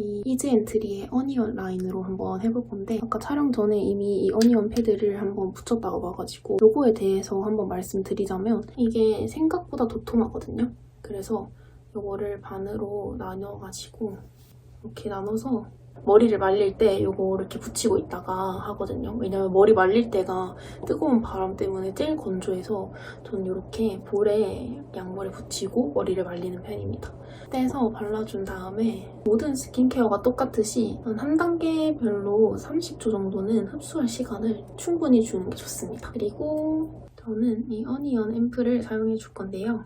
이 이즈 엔트리의 어니언 라인으로 한번 해볼 건데 아까 촬영 전에 이미 이 어니언 패드를 한번 붙였다가 와가지고 요거에 대해서 한번 말씀드리자면 이게 생각보다 도톰하거든요. 그래서 요거를 반으로 나눠가지고 이렇게 나눠서 머리를 말릴 때 요거 이렇게 붙이고 있다가 하거든요. 왜냐면 머리 말릴 때가 뜨거운 바람 때문에 제일 건조해서 저는 이렇게 볼에 양머리 붙이고 머리를 말리는 편입니다. 떼서 발라준 다음에 모든 스킨케어가 똑같듯이 한, 한 단계별로 30초 정도는 흡수할 시간을 충분히 주는 게 좋습니다. 그리고 저는 이 어니언 앰플을 사용해 줄 건데요.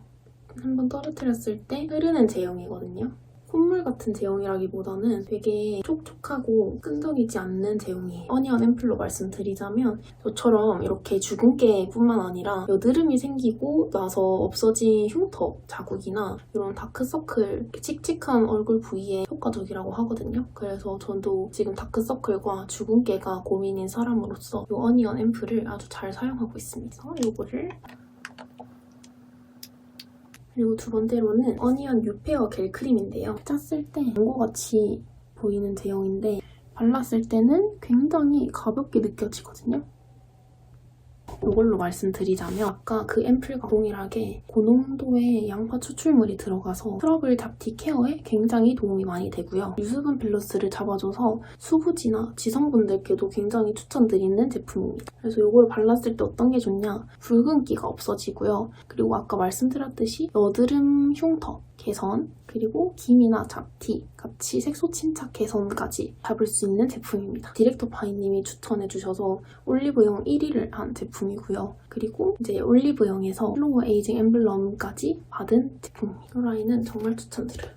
한번 떨어뜨렸을 때 흐르는 제형이거든요. 콧물 같은 제형이라기보다는 되게 촉촉하고 끈적이지 않는 제형이에요. 어니언 앰플로 말씀드리자면 저처럼 이렇게 주근깨뿐만 아니라 여드름이 생기고 나서 없어진 흉터 자국이나 이런 다크서클 칙칙한 얼굴 부위에 효과적이라고 하거든요. 그래서 저도 지금 다크서클과 주근깨가 고민인 사람으로서 이 어니언 앰플을 아주 잘 사용하고 있습니다. 이거를 그리고 두 번째로는 어니언 유페어 겔 크림인데요. 짰을 때 광고같이 보이는 제형인데 발랐을 때는 굉장히 가볍게 느껴지거든요. 이걸로 말씀드리자면 아까 그 앰플과 동일하게 고농도의 양파 추출물이 들어가서 트러블 잡티 케어에 굉장히 도움이 많이 되고요. 유수분 밸런스를 잡아줘서 수부지나 지성분들께도 굉장히 추천드리는 제품입니다. 그래서 이걸 발랐을 때 어떤 게 좋냐? 붉은기가 없어지고요. 그리고 아까 말씀드렸듯이 여드름 흉터 개선 그리고 기미나 잡티 같이 색소 침착 개선까지 잡을 수 있는 제품입니다. 디렉터 파이님이 추천해주셔서 올리브영 1위를 한 제품이고요. 그리고 이제 올리브영에서 슬로우 에이징 엠블럼까지 받은 제품입니다. 이 라인은 정말 추천드려요.